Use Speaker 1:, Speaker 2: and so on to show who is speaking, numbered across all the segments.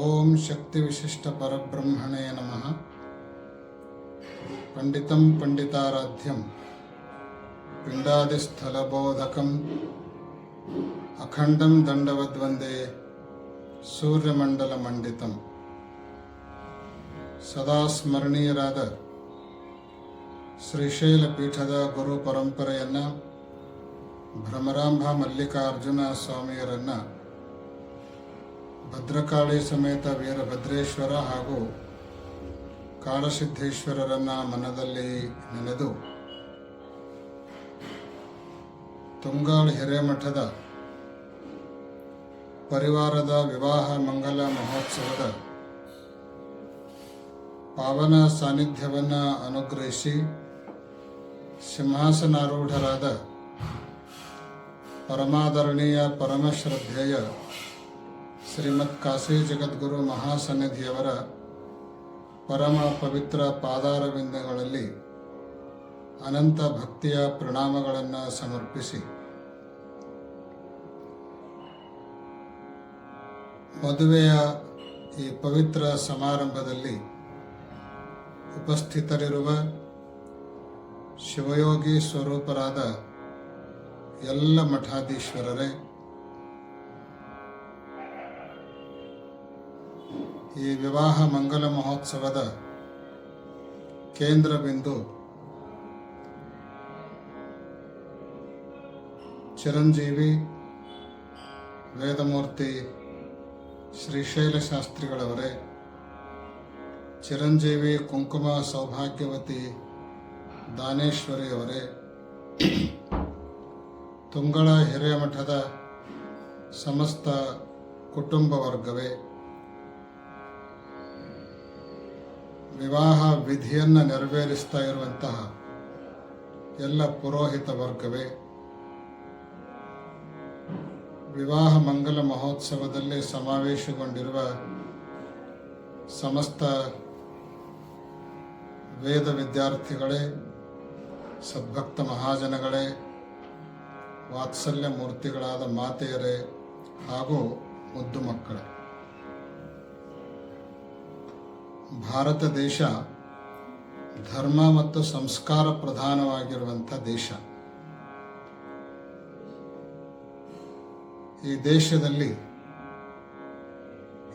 Speaker 1: ಓಂ ಶಕ್ತಿ ವಿಶಿಷ್ಟ ಪರಬ್ರಹ್ಮಣೇ ನಮಃ ಪಂಡಿತಂ ಪಂಡಿತಾರಾಧ್ಯಂ ಪಿಂಡಾದಿಸ್ಥಲಬೋಧಕಂ ಅಖಂಡಂ ದಂಡವದ್ವಂದೇ ಸೂರ್ಯಮಂಡಲ ಮಂಡಿತಂ ಸದಾ ಸ್ಮರಣೀಯರಾದ ಶ್ರೀಶೈಲ ಪೀಠದ ಗುರು ಪರಂಪರೆಯನ್ನ ಭ್ರಮರಾಂಬ ಮಲ್ಲಿಕಾರ್ಜುನ ಸ್ವಾಮಿಯರನ್ನ ಭದ್ರಕಾಳಿ ಸಮೇತ ವೀರಭದ್ರೇಶ್ವರ ಹಾಗೂ ಕಾಳಸಿದ್ದೇಶ್ವರರನ್ನ ಮನದಲ್ಲಿ ನೆನೆದು ತುಂಗಾಳ್ ಹಿರೇಮಠದ ಪರಿವಾರದ ವಿವಾಹ ಮಂಗಲ ಮಹೋತ್ಸವದ ಪಾವನ ಸಾನ್ನಿಧ್ಯವನ್ನು ಅನುಗ್ರಹಿಸಿ ಸಿಂಹಾಸನಾರೂಢರಾದ ಪರಮಾದರಣೀಯ ಪರಮಶ್ರದ್ಧೇಯ ಶ್ರೀಮತ್ ಕಾಶಿ ಜಗದ್ಗುರು ಮಹಾಸನ್ನಿಧಿಯವರ ಪರಮ ಪವಿತ್ರ ಪಾದಾರವಿಂದಗಳಲ್ಲಿ ಅನಂತ ಭಕ್ತಿಯ ಪ್ರಣಾಮಗಳನ್ನು ಸಮರ್ಪಿಸಿ. ಮದುವೆಯ ಈ ಪವಿತ್ರ ಸಮಾರಂಭದಲ್ಲಿ ಉಪಸ್ಥಿತರಿರುವ ಶಿವಯೋಗಿ ಸ್ವರೂಪರಾದ ಎಲ್ಲ ಮಠಾಧೀಶ್ವರರೇ ಈ ವಿವಾಹ ಮಂಗಲ ಮಹೋತ್ಸವದ ಕೇಂದ್ರ ಬಿಂದು ಚಿರಂಜೀವಿ, ವೇದಮೂರ್ತಿ ಶ್ರೀಶೈಲ ಶಾಸ್ತ್ರಿಗಳವರೇ ಚಿರಂಜೀವಿ ಕುಂಕುಮ ಸೌಭಾಗ್ಯವತಿ ದಾನೇಶ್ವರಿಯವರೇ, ತುಂಗಳ ಹಿರೇಮಠದ ಸಮಸ್ತ ಕುಟುಂಬ ವರ್ಗವೇ ವಿವಾಹ ವಿಧಿಯನ್ನು ನೆರವೇರಿಸ್ತಾ ಇರುವಂತಹ ಎಲ್ಲ ಪುರೋಹಿತ ವರ್ಗವೇ, ವಿವಾಹ ಮಂಗಲ ಮಹೋತ್ಸವದಲ್ಲಿ ಸಮಾವೇಶಗೊಂಡಿರುವ ಸಮಸ್ತ ವೇದ ವಿದ್ಯಾರ್ಥಿಗಳೇ, ಸದ್ಭಕ್ತ ಮಹಾಜನಗಳೇ, ವಾತ್ಸಲ್ಯ ಮೂರ್ತಿಗಳಾದ ಮಾತೆಯರೇ ಹಾಗೂ ಮುದ್ದು ಮಕ್ಕಳೇ. ಭಾರತ ದೇಶ ಧರ್ಮ ಮತ್ತು ಸಂಸ್ಕಾರ ಪ್ರಧಾನವಾಗಿರುವಂಥ ದೇಶ. ಈ ದೇಶದಲ್ಲಿ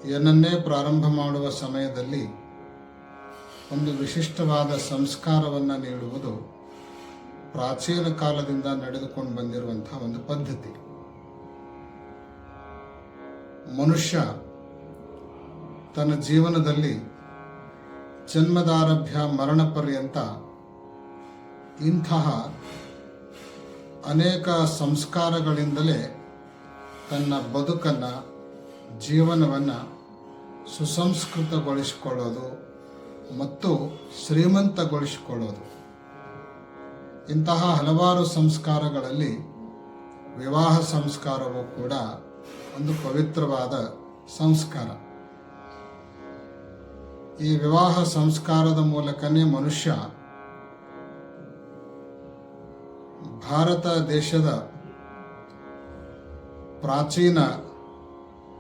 Speaker 1: ಏನನ್ನೇ ಪ್ರಾರಂಭ ಮಾಡುವ ಸಮಯದಲ್ಲಿ ಒಂದು ವಿಶಿಷ್ಟವಾದ ಸಂಸ್ಕಾರವನ್ನು ನೀಡುವುದು ಪ್ರಾಚೀನ ಕಾಲದಿಂದ ನಡೆದುಕೊಂಡು ಬಂದಿರುವಂತಹ ಒಂದು ಪದ್ಧತಿ. ಮನುಷ್ಯ ತನ್ನ ಜೀವನದಲ್ಲಿ ಜನ್ಮದಾರಭ್ಯ ಮರಣ ಪರ್ಯಂತ ಇಂತಹ ಅನೇಕ ಸಂಸ್ಕಾರಗಳಿಂದಲೇ ತನ್ನ ಬದುಕನ್ನು, ಜೀವನವನ್ನು ಸುಸಂಸ್ಕೃತಗೊಳಿಸಿಕೊಳ್ಳೋದು ಮತ್ತು ಶ್ರೀಮಂತಗೊಳಿಸಿಕೊಳ್ಳೋದು. ಇಂತಹ ಹಲವಾರು ಸಂಸ್ಕಾರಗಳಲ್ಲಿ ವಿವಾಹ ಸಂಸ್ಕಾರವೂ ಕೂಡ ಒಂದು ಪವಿತ್ರವಾದ ಸಂಸ್ಕಾರ. ಈ ವಿವಾಹ ಸಂಸ್ಕಾರದ ಮೂಲಕನೇ ಮನುಷ್ಯ ಭಾರತ ದೇಶದ ಪ್ರಾಚೀನ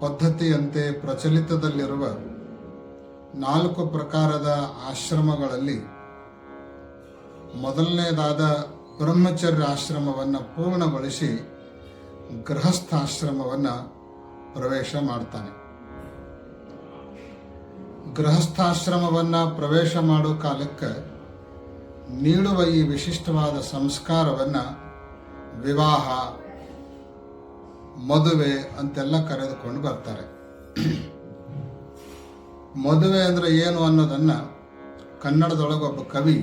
Speaker 1: ಪದ್ಧತಿಯಂತೆ ಪ್ರಚಲಿತದಲ್ಲಿರುವ ನಾಲ್ಕು ಪ್ರಕಾರದ ಆಶ್ರಮಗಳಲ್ಲಿ ಮೊದಲನೇದಾದ ಬ್ರಹ್ಮಚರ್ಯ ಆಶ್ರಮವನ್ನು ಪೂರ್ಣಗೊಳಿಸಿ ಗೃಹಸ್ಥಾಶ್ರಮವನ್ನು ಪ್ರವೇಶ ಮಾಡ್ತಾನೆ. ಗೃಹಸ್ಥಾಶ್ರಮವನ್ನು ಪ್ರವೇಶ ಮಾಡೋ ಕಾಲಕ್ಕೆ ನೀಡುವ ಈ ವಿಶಿಷ್ಟವಾದ ಸಂಸ್ಕಾರವನ್ನು ವಿವಾಹ, ಮದುವೆ ಅಂತೆಲ್ಲ ಕರೆದುಕೊಂಡು ಬರ್ತಾರೆ. ಮದುವೆ ಅಂದರೆ ಏನು ಅನ್ನೋದನ್ನು ಕನ್ನಡದೊಳಗೆ ಒಬ್ಬ ಕವಿ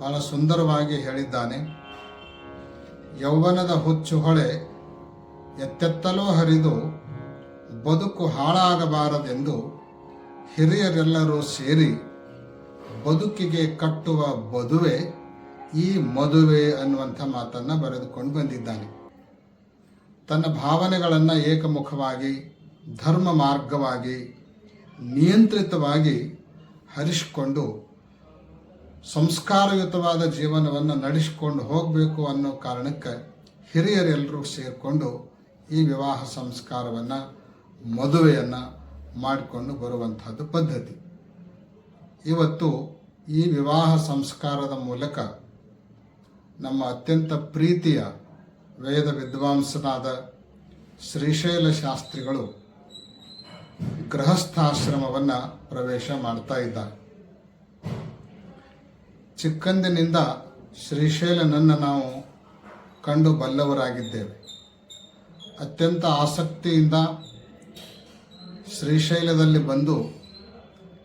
Speaker 1: ಬಹಳ ಸುಂದರವಾಗಿ ಹೇಳಿದ್ದಾನೆ. ಯೌವನದ ಹುಚ್ಚು ಹೊಳೆ ಎತ್ತೆತ್ತಲೋ ಹರಿದು ಬದುಕು ಹಾಳಾಗಬಾರದೆಂದು ಹಿರಿಯರೆಲ್ಲರೂ ಸೇರಿ ಬದುಕಿಗೆ ಕಟ್ಟುವ ಬದುವೆ ಈ ಮದುವೆ ಅನ್ನುವಂಥ ಮಾತನ್ನು ಬರೆದುಕೊಂಡು ಬಂದಿದ್ದಾನೆ. ತನ್ನ ಭಾವನೆಗಳನ್ನು ಏಕಮುಖವಾಗಿ, ಧರ್ಮ ಮಾರ್ಗವಾಗಿ, ನಿಯಂತ್ರಿತವಾಗಿ ಹರಿಸಿಕೊಂಡು ಸಂಸ್ಕಾರಯುತವಾದ ಜೀವನವನ್ನು ನಡೆಸಿಕೊಂಡು ಹೋಗಬೇಕು ಅನ್ನೋ ಕಾರಣಕ್ಕೆ ಹಿರಿಯರೆಲ್ಲರೂ ಸೇರಿಕೊಂಡು ಈ ವಿವಾಹ ಸಂಸ್ಕಾರವನ್ನು, ಮದುವೆಯನ್ನು ಮಾಡಿಕೊಂಡು ಬರುವಂಥದ್ದು ಪದ್ಧತಿ. ಇವತ್ತು ಈ ವಿವಾಹ ಸಂಸ್ಕಾರದ ಮೂಲಕ ನಮ್ಮ ಅತ್ಯಂತ ಪ್ರೀತಿಯ ವೇದ ವಿದ್ವಾಂಸನಾದ ಶ್ರೀಶೈಲ ಶಾಸ್ತ್ರಿಗಳು ಗೃಹಸ್ಥಾಶ್ರಮವನ್ನು ಪ್ರವೇಶ ಮಾಡ್ತಾ ಇದ್ದಾರೆ. ಚಿಕ್ಕಂದಿನಿಂದ ಶ್ರೀಶೈಲನನ್ನು ನಾವು ಕಂಡು ಬಲ್ಲವರಾಗಿದ್ದೇವೆ. ಅತ್ಯಂತ ಆಸಕ್ತಿಯಿಂದ ಶ್ರೀಶೈಲದಲ್ಲಿ ಬಂದು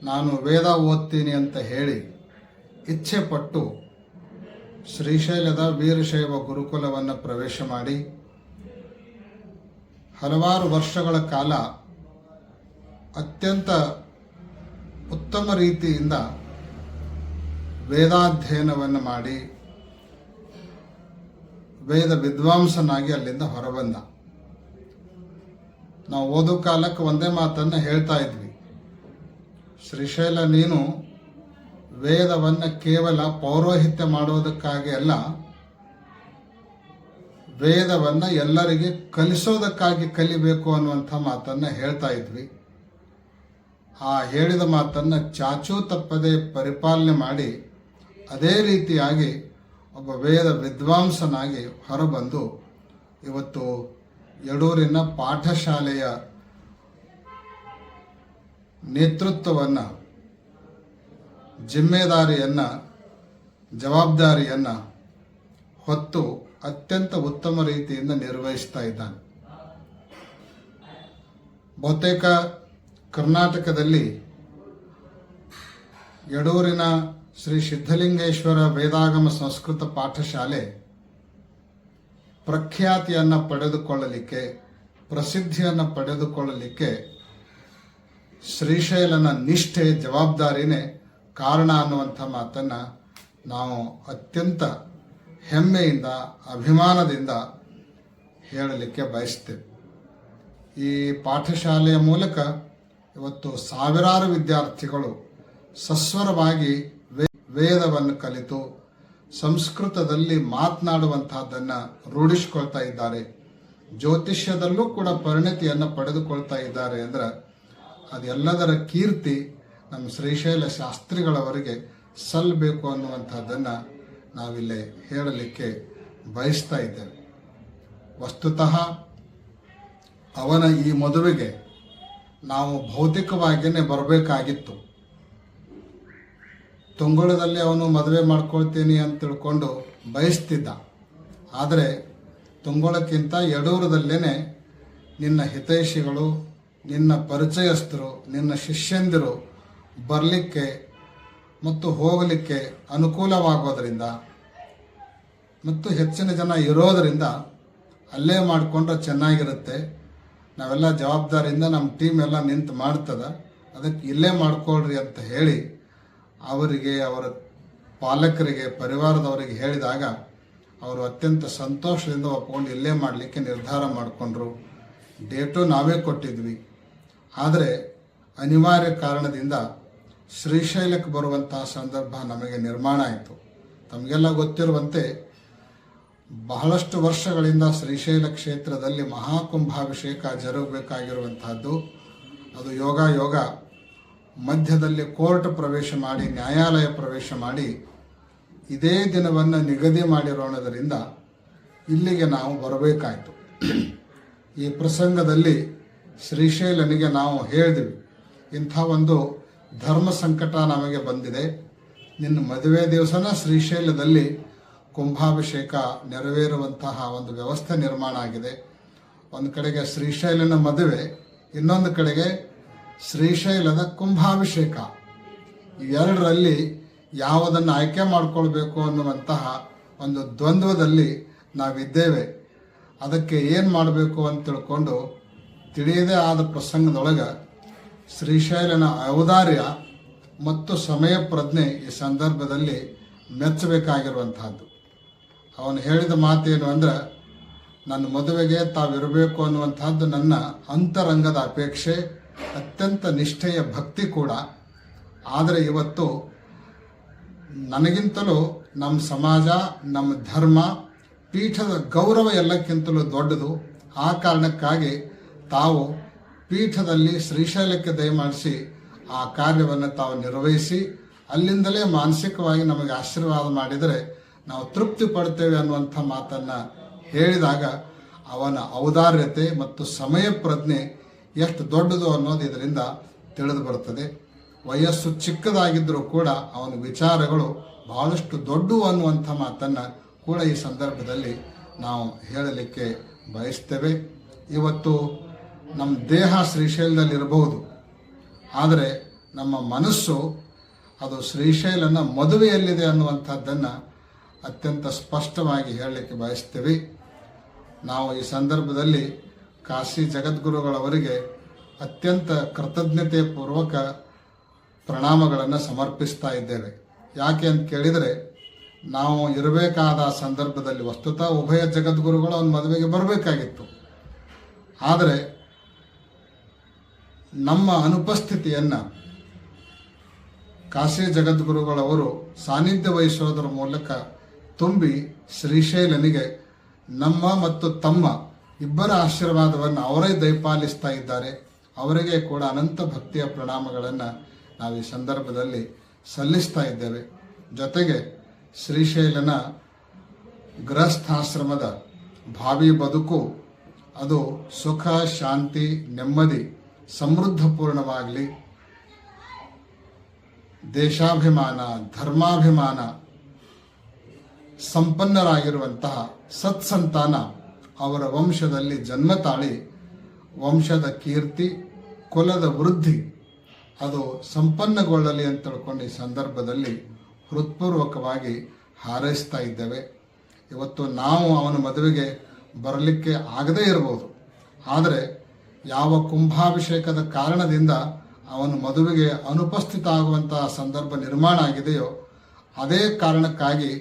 Speaker 1: ನಾನು ವೇದ ಓದ್ತೀನಿ ಅಂತ ಹೇಳಿ ಇಚ್ಛೆ ಪಟ್ಟು ಶ್ರೀಶೈಲದ ವೀರಶೈವ ಗುರುಕುಲವನ್ನು ಪ್ರವೇಶ ಮಾಡಿ ಹಲವಾರು ವರ್ಷಗಳ ಕಾಲ ಅತ್ಯಂತ ಉತ್ತಮ ರೀತಿಯಿಂದ ವೇದಾಧ್ಯಯನವನ್ನು ಮಾಡಿ ವೇದ ವಿದ್ವಾಂಸನಾಗಿ ಅಲ್ಲಿಂದ ಹೊರಬಂದ. ನಾವು ಓದೋ ಕಾಲಕ್ಕೆ ಒಂದೇ ಮಾತನ್ನು ಹೇಳ್ತಾ ಇದ್ವಿ. ಶ್ರೀಶೈಲ ನೀನು ವೇದವನ್ನು ಕೇವಲ ಪೌರೋಹಿತ್ಯ ಮಾಡೋದಕ್ಕಾಗಿ ಅಲ್ಲ, ವೇದವನ್ನು ಎಲ್ಲರಿಗೆ ಕಲಿಸೋದಕ್ಕಾಗಿ ಕಲಿಬೇಕು ಅನ್ನುವಂಥ ಮಾತನ್ನು ಹೇಳ್ತಾ ಇದ್ವಿ. ಆ ಹೇಳಿದ ಮಾತನ್ನು ಚಾಚೂ ತಪ್ಪದೆ ಪರಿಪಾಲನೆ ಮಾಡಿ ಅದೇ ರೀತಿಯಾಗಿ ಒಬ್ಬ ವೇದ ವಿದ್ವಾಂಸನಾಗಿ ಹೊರಬಂದು ಇವತ್ತು ಯಡೂರಿನ ಪಾಠಶಾಲೆಯ ನೇತೃತ್ವವನ್ನು, ಜಿಮ್ಮೆದಾರಿಯನ್ನು, ಜವಾಬ್ದಾರಿಯನ್ನು ಹೊತ್ತು ಅತ್ಯಂತ ಉತ್ತಮ ರೀತಿಯಿಂದ ನಿರ್ವಹಿಸ್ತಾ ಇದ್ದಾನೆ. ಬಹುತೇಕ ಕರ್ನಾಟಕದಲ್ಲಿ ಯಡೂರಿನ ಶ್ರೀ ಸಿದ್ಧಲಿಂಗೇಶ್ವರ ವೇದಾಗಮ ಸಂಸ್ಕೃತ ಪಾಠಶಾಲೆ ಪ್ರಖ್ಯಾತಿಯನ್ನು ಪಡೆದುಕೊಳ್ಳಲಿಕ್ಕೆ, ಪ್ರಸಿದ್ಧಿಯನ್ನು ಪಡೆದುಕೊಳ್ಳಲಿಕ್ಕೆ ಶ್ರೀಶೈಲನ ನಿಷ್ಠೆ, ಜವಾಬ್ದಾರಿನೇ ಕಾರಣ ಅನ್ನುವಂಥ ಮಾತನ್ನು ನಾವು ಅತ್ಯಂತ ಹೆಮ್ಮೆಯಿಂದ, ಅಭಿಮಾನದಿಂದ ಹೇಳಲಿಕ್ಕೆ ಬಯಸ್ತೇವೆ. ಈ ಪಾಠಶಾಲೆಯ ಮೂಲಕ ಇವತ್ತು ಸಾವಿರಾರು ವಿದ್ಯಾರ್ಥಿಗಳು ಸಸ್ವರವಾಗಿ ವೇದವನ್ನು ಕಲಿತು ಸಂಸ್ಕೃತದಲ್ಲಿ ಮಾತನಾಡುವಂತಹದ್ದನ್ನು ರೂಢಿಸ್ಕೊಳ್ತಾ ಇದ್ದಾರೆ. ಜ್ಯೋತಿಷ್ಯದಲ್ಲೂ ಕೂಡ ಪರಿಣತಿಯನ್ನು ಪಡೆದುಕೊಳ್ತಾ ಇದ್ದಾರೆ ಅಂದ್ರೆ ಅದೆಲ್ಲದರ ಕೀರ್ತಿ ನಮ್ಮ ಶ್ರೀಶೈಲ ಶಾಸ್ತ್ರಿಗಳವರಿಗೆ ಸಲ್ಲಬೇಕು ಅನ್ನುವಂಥದ್ದನ್ನು ನಾವಿಲ್ಲಿ ಹೇಳಲಿಕ್ಕೆ ಬಯಸ್ತಾ ಇದ್ದೇವೆ. ವಸ್ತುತಃ ಅವನ ಈ ಮದುವೆಗೆ ನಾವು ಭೌತಿಕವಾಗಿಯೇ ಬರಬೇಕಾಗಿತ್ತು. ತುಂಗುಳದಲ್ಲಿ ಅವನು ಮದುವೆ ಮಾಡ್ಕೊಳ್ತೀನಿ ಅಂತ ತಿಳ್ಕೊಂಡು ಬಯಸ್ತಿದ್ದ. ಆದರೆ ತುಂಗುಳಕ್ಕಿಂತ ಯಡೂರದಲ್ಲೇ ನಿನ್ನ ಹಿತೈಷಿಗಳು, ನಿನ್ನ ಪರಿಚಯಸ್ಥರು, ನಿನ್ನ ಶಿಷ್ಯಂದಿರು ಬರಲಿಕ್ಕೆ ಮತ್ತು ಹೋಗಲಿಕ್ಕೆ ಅನುಕೂಲವಾಗೋದರಿಂದ ಮತ್ತು ಹೆಚ್ಚಿನ ಜನ ಇರೋದರಿಂದ ಅಲ್ಲೇ ಮಾಡಿಕೊಂಡ್ರೆ ಚೆನ್ನಾಗಿರುತ್ತೆ. ನಾವೆಲ್ಲ ಜವಾಬ್ದಾರಿಯಿಂದ ನಮ್ಮ ಟೀಮ್ ಎಲ್ಲ ನಿಂತು ಮಾಡ್ತದೆ. ಅದಕ್ಕೆ ಇಲ್ಲೇ ಮಾಡ್ಕೊಳ್ರಿ ಅಂತ ಹೇಳಿ ಅವರಿಗೆ, ಅವರ ಪಾಲಕರಿಗೆ, ಪರಿವಾರದವರಿಗೆ ಹೇಳಿದಾಗ ಅವರು ಅತ್ಯಂತ ಸಂತೋಷದಿಂದ ಒಪ್ಕೊಂಡು ಇಲ್ಲೇ ಮಾಡಲಿಕ್ಕೆ ನಿರ್ಧಾರ ಮಾಡಿಕೊಂಡ್ರು. ಡೇಟು ನಾವೇ ಕೊಟ್ಟಿದ್ವಿ. ಆದರೆ ಅನಿವಾರ್ಯ ಕಾರಣದಿಂದ ಶ್ರೀಶೈಲಕ್ಕೆ ಬರುವಂತಹ ಸಂದರ್ಭ ನಮಗೆ ನಿರ್ಮಾಣ ಆಯಿತು. ತಮಗೆಲ್ಲ ಗೊತ್ತಿರುವಂತೆ ಬಹಳಷ್ಟು ವರ್ಷಗಳಿಂದ ಶ್ರೀಶೈಲ ಕ್ಷೇತ್ರದಲ್ಲಿ ಮಹಾಕುಂಭಾಭಿಷೇಕ ಜರುಗಬೇಕಾಗಿರುವಂತಹದ್ದು. ಅದು ಯೋಗ ಯೋಗ. ಮಧ್ಯದಲ್ಲಿ ಕೋರ್ಟ್ ಪ್ರವೇಶ ಮಾಡಿ, ನ್ಯಾಯಾಲಯ ಪ್ರವೇಶ ಮಾಡಿ ಇದೇ ದಿನವನ್ನು ನಿಗದಿ ಮಾಡಿರೋಣದರಿಂದ ಇಲ್ಲಿಗೆ ನಾವು ಬರಬೇಕಾಯಿತು. ಈ ಪ್ರಸಂಗದಲ್ಲಿ ಶ್ರೀಶೈಲನಿಗೆ ನಾವು ಹೇಳಿದ್ವಿ, ಇಂಥ ಒಂದು ಧರ್ಮ ಸಂಕಟ ನಮಗೆ ಬಂದಿದೆ. ನಿನ್ನ ಮದುವೆ ದಿವಸನ ಶ್ರೀಶೈಲದಲ್ಲಿ ಕುಂಭಾಭಿಷೇಕ ನೆರವೇರುವಂತಹ ಒಂದು ವ್ಯವಸ್ಥೆ ನಿರ್ಮಾಣ ಆಗಿದೆ. ಒಂದು ಕಡೆಗೆ ಶ್ರೀಶೈಲನ ಮದುವೆ, ಇನ್ನೊಂದು ಕಡೆಗೆ ಶ್ರೀಶೈಲದ ಕುಂಭಾಭಿಷೇಕ. ಇವೆರಡರಲ್ಲಿ ಯಾವುದನ್ನು ಆಯ್ಕೆ ಮಾಡಿಕೊಳ್ಬೇಕು ಅನ್ನುವಂತಹ ಒಂದು ದ್ವಂದ್ವದಲ್ಲಿ ನಾವಿದ್ದೇವೆ. ಅದಕ್ಕೆ ಏನು ಮಾಡಬೇಕು ಅಂತ ತಿಳ್ಕೊಂಡು ತಿಳಿಯದೇ ಆದ ಪ್ರಸಂಗದೊಳಗೆ ಶ್ರೀಶೈಲನ ಔದಾರ್ಯ ಮತ್ತು ಸಮಯ ಪ್ರಜ್ಞೆ ಈ ಸಂದರ್ಭದಲ್ಲಿ ಮೆಚ್ಚಬೇಕಾಗಿರುವಂತಹದ್ದು. ಅವನು ಹೇಳಿದ ಮಾತೇನು ಅಂದ್ರೆ, ನನ್ನ ಮದುವೆಗೆ ತಾವಿರಬೇಕು ಅನ್ನುವಂಥದ್ದು ನನ್ನ ಅಂತರಂಗದ ಅಪೇಕ್ಷೆ ಅತ್ಯಂತ ನಿಷ್ಠೆಯ ಭಕ್ತಿ ಕೂಡ. ಆದರೆ ಇವತ್ತು ನನಗಿಂತಲೂ ನಮ್ಮ ಸಮಾಜ, ನಮ್ಮ ಧರ್ಮ, ಪೀಠದ ಗೌರವ ಎಲ್ಲಕ್ಕಿಂತಲೂ ದೊಡ್ಡದು. ಆ ಕಾರಣಕ್ಕಾಗಿ ತಾವು ಪೀಠದಲ್ಲಿ ಶ್ರೀಶೈಲಕ್ಕೆ ದಯಮಾಡಿಸಿ ಆ ಕಾರ್ಯವನ್ನು ತಾವು ನಿರ್ವಹಿಸಿ, ಅಲ್ಲಿಂದಲೇ ಮಾನಸಿಕವಾಗಿ ನಮಗೆ ಆಶೀರ್ವಾದ ಮಾಡಿದರೆ ನಾವು ತೃಪ್ತಿ ಪಡ್ತೇವೆ ಅನ್ನುವಂಥ ಮಾತನ್ನು ಹೇಳಿದಾಗ ಅವನ ಔದಾರ್ಯತೆ ಮತ್ತು ಸಮಯ ಪ್ರಜ್ಞೆ ಎಷ್ಟು ದೊಡ್ಡದು ಅನ್ನೋದು ಇದರಿಂದ ತಿಳಿದು ಬರುತ್ತದೆ. ವಯಸ್ಸು ಚಿಕ್ಕದಾಗಿದ್ದರೂ ಕೂಡ ಅವನ ವಿಚಾರಗಳು ಬಹಳಷ್ಟು ದೊಡ್ಡವು ಅನ್ನುವಂಥ ಮಾತನ್ನು ಕೂಡ ಈ ಸಂದರ್ಭದಲ್ಲಿ ನಾವು ಹೇಳಲಿಕ್ಕೆ ಬಯಸ್ತೇವೆ. ಇವತ್ತು ನಮ್ಮ ದೇಹ ಶ್ರೀಶೈಲದಲ್ಲಿರಬಹುದು. ಆದರೆ ನಮ್ಮ ಮನಸ್ಸು ಅದು ಶ್ರೀಶೈಲನ ಮದುವೆಯಲ್ಲಿದೆ ಅನ್ನುವಂಥದ್ದನ್ನು ಅತ್ಯಂತ ಸ್ಪಷ್ಟವಾಗಿ ಹೇಳಲಿಕ್ಕೆ ಬಯಸ್ತೇವೆ. ನಾವು ಈ ಸಂದರ್ಭದಲ್ಲಿ ಕಾಶಿ ಜಗದ್ಗುರುಗಳವರಿಗೆ ಅತ್ಯಂತ ಕೃತಜ್ಞತೆ ಪೂರ್ವಕ ಪ್ರಣಾಮಗಳನ್ನು ಸಮರ್ಪಿಸ್ತಾ ಇದ್ದೇವೆ. ಯಾಕೆ ಅಂತ ಕೇಳಿದರೆ, ನಾವು ಇರಬೇಕಾದ ಸಂದರ್ಭದಲ್ಲಿ ವಸ್ತುತ ಉಭಯ ಜಗದ್ಗುರುಗಳು ಅವನ ಮದುವೆಗೆ ಬರಬೇಕಾಗಿತ್ತು. ಆದರೆ, ನಮ್ಮ ಅನುಪಸ್ಥಿತಿಯನ್ನು ಕಾಶಿ ಜಗದ್ಗುರುಗಳವರು ಸಾನ್ನಿಧ್ಯ ವಹಿಸೋದರ ಮೂಲಕ ತುಂಬಿ ಶ್ರೀಶೈಲನಿಗೆ ನಮ್ಮ ಮತ್ತು ತಮ್ಮ ಇಬ್ಬರ ಆಶೀರ್ವಾದವನ್ನು ಅವರೇ ದಯಪಾಲಿಸ್ತಾ ಇದ್ದಾರೆ. ಅವರಿಗೆ ಕೂಡ ಅನಂತ ಭಕ್ತಿಯ ಪ್ರಣಾಮಗಳನ್ನು ನಾವು ಈ ಸಂದರ್ಭದಲ್ಲಿ ಸಲ್ಲಿಸ್ತಾ ಇದ್ದೇವೆ. ಜೊತೆಗೆ ಶ್ರೀಶೈಲನ ಗೃಹಸ್ಥಾಶ್ರಮದ ಭಾವಿ ಬದುಕು, ಅದು ಸುಖ, ಶಾಂತಿ, ನೆಮ್ಮದಿ ಸಮೃದ್ಧಪೂರ್ಣವಾಗಲಿ ದೇಶಾಭಿಮಾನ, ಧರ್ಮಾಭಿಮಾನ, ಸಂಪನ್ನರಾಗಿರುವಂತಹ ಸತ್ಸಂತಾನ ಅವರ ವಂಶದಲ್ಲಿ ಜನ್ಮ ತಾಳಿ ವಂಶದ ಕೀರ್ತಿ, ಕುಲದ ವೃದ್ಧಿ, ಅದು ಸಂಪನ್ನಗೊಳ್ಳಲಿ ಅಂತ ತಿಳ್ಕೊಂಡು ಈ ಸಂದರ್ಭದಲ್ಲಿ ಹೃತ್ಪೂರ್ವಕವಾಗಿ ಹಾರೈಸ್ತಾ ಇದ್ದೇವೆ. ಇವತ್ತು ನಾವು ಅವನ ಮದುವೆಗೆ ಬರಲಿಕ್ಕೆ ಆಗದೇ ಇರಬಹುದು. ಆದರೆ ಯಾವ ಕುಂಭಾಭಿಷೇಕದ ಕಾರಣದಿಂದ ಅವನ ಮದುವೆಗೆ ಅನುಪಸ್ಥಿತ ಆಗುವಂತಹ ಸಂದರ್ಭ ನಿರ್ಮಾಣ ಆಗಿದೆಯೋ, ಅದೇ ಕಾರಣಕ್ಕಾಗಿ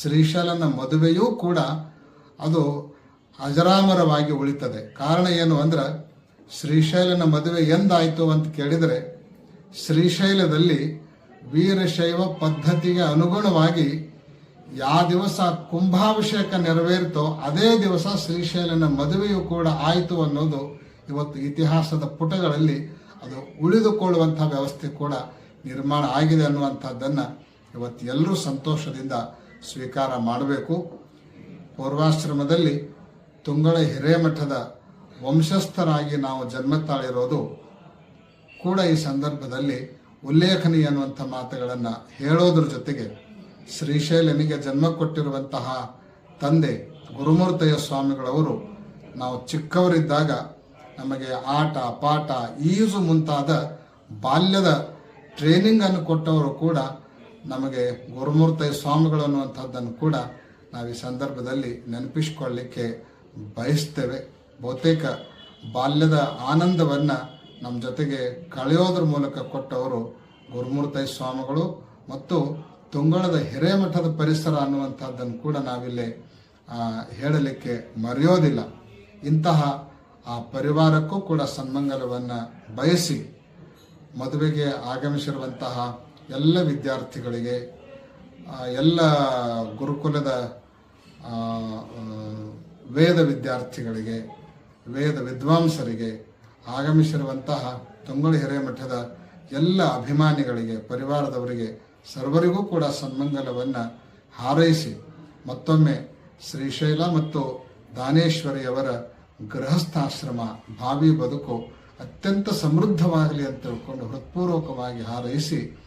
Speaker 1: ಶ್ರೀಶೈಲನ ಮದುವೆಯೂ ಕೂಡ ಅದು ಅಜರಾಮರವಾಗಿ ಉಳಿತದೆ. ಕಾರಣ ಏನು ಅಂದ್ರೆ, ಶ್ರೀಶೈಲನ ಮದುವೆ ಎಂದಾಯಿತು ಅಂತ ಕೇಳಿದರೆ, ಶ್ರೀಶೈಲದಲ್ಲಿ ವೀರಶೈವ ಪದ್ಧತಿಗೆ ಅನುಗುಣವಾಗಿ ಯಾವ ದಿವಸ ಕುಂಭಾಭಿಷೇಕ ನೆರವೇರಿತೋ ಅದೇ ದಿವಸ ಶ್ರೀಶೈಲನ ಮದುವೆಯೂ ಕೂಡ ಆಯಿತು ಅನ್ನೋದು ಇವತ್ತು ಇತಿಹಾಸದ ಪುಟಗಳಲ್ಲಿ ಅದು ಉಳಿದುಕೊಳ್ಳುವಂಥ ವ್ಯವಸ್ಥೆ ಕೂಡ ನಿರ್ಮಾಣ ಆಗಿದೆ ಅನ್ನುವಂಥದ್ದನ್ನು ಇವತ್ತು ಎಲ್ಲರೂ ಸಂತೋಷದಿಂದ ಸ್ವೀಕಾರ ಮಾಡಬೇಕು. ಪೂರ್ವಾಶ್ರಮದಲ್ಲಿ ತುಂಗಳ ಹಿರೇಮಠದ ವಂಶಸ್ಥರಾಗಿ ನಾವು ಜನ್ಮ ತಾಳಿರೋದು ಕೂಡ ಈ ಸಂದರ್ಭದಲ್ಲಿ ಉಲ್ಲೇಖನೀಯ ಅನ್ನುವಂಥ ಮಾತುಗಳನ್ನು ಹೇಳೋದ್ರ ಜೊತೆಗೆ ಶ್ರೀಶೈಲನಿಗೆ ಜನ್ಮ ಕೊಟ್ಟಿರುವಂತಹ ತಂದೆ ಗುರುಮೂರ್ತಯ್ಯ ಸ್ವಾಮಿಗಳವರು ನಾವು ಚಿಕ್ಕವರಿದ್ದಾಗ ನಮಗೆ ಆಟ, ಪಾಠ, ಈಜು ಮುಂತಾದ ಬಾಲ್ಯದ ಟ್ರೈನಿಂಗ್ ಅನ್ನು ಕೊಟ್ಟವರು ಕೂಡ ನಮಗೆ ಗುರುಮೂರ್ತಯ್ಯ ಸ್ವಾಮಿಗಳು ಅನ್ನುವಂಥದ್ದನ್ನು ಕೂಡ ನಾವು ಈ ಸಂದರ್ಭದಲ್ಲಿ ನೆನಪಿಸಿಕೊಳ್ಳಲಿಕ್ಕೆ ಬಯಸ್ತೇವೆ. ಬಹುತೇಕ ಬಾಲ್ಯದ ಆನಂದವನ್ನು ನಮ್ಮ ಜೊತೆಗೆ ಕಳೆಯೋದ್ರ ಮೂಲಕ ಕೊಟ್ಟವರು ಗುರುಮೂರ್ತಯ್ಯ ಸ್ವಾಮಿಗಳು ಮತ್ತು ತುಂಗಳದ ಹಿರೇಮಠದ ಪರಿಸರ ಅನ್ನುವಂಥದ್ದನ್ನು ಕೂಡ ನಾವಿಲ್ಲಿ ಹೇಳಲಿಕ್ಕೆ ಮರೆಯೋದಿಲ್ಲ. ಇಂತಹ ಆ ಪರಿವಾರಕ್ಕೂ ಕೂಡ ಸನ್ಮಂಗಲವನ್ನು ಬಯಸಿ ಮದುವೆಗೆ ಆಗಮಿಸಿರುವಂತಹ ಎಲ್ಲ ವಿದ್ಯಾರ್ಥಿಗಳಿಗೆ ಎಲ್ಲ ಗುರುಕುಲದ ವೇದ ವಿದ್ಯಾರ್ಥಿಗಳಿಗೆ, ವೇದ ವಿದ್ವಾಂಸರಿಗೆ, ಆಗಮಿಸಿರುವಂತಹ ತುಂಗಳು ಹಿರೇಮಠದ ಎಲ್ಲ ಅಭಿಮಾನಿಗಳಿಗೆ, ಪರಿವಾರದವರಿಗೆ ಸರ್ವರಿಗೂ ಕೂಡ ಸನ್ಮಂಗಲವನ್ನು ಹಾರೈಸಿ ಮತ್ತೊಮ್ಮೆ ಶ್ರೀಶೈಲ ಮತ್ತು ದಾನೇಶ್ವರಿಯವರ ಗೃಹಸ್ಥಾಶ್ರಮ ಭಾವಿ ಬದುಕು ಅತ್ಯಂತ ಸಮೃದ್ಧವಾಗಲಿ ಅಂತ ತಿಳ್ಕೊಂಡು ಹೃತ್ಪೂರ್ವಕವಾಗಿ ಹಾರೈಸಿ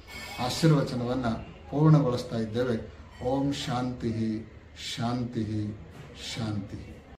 Speaker 1: ಆಶೀರ್ವಚನವನ್ನು ಪೂರ್ಣಗೊಳಿಸ್ತಾ ಇದ್ದೇವೆ. ಓಂ ಶಾಂತಿ ಶಾಂತಿ ಶಾಂತಿ.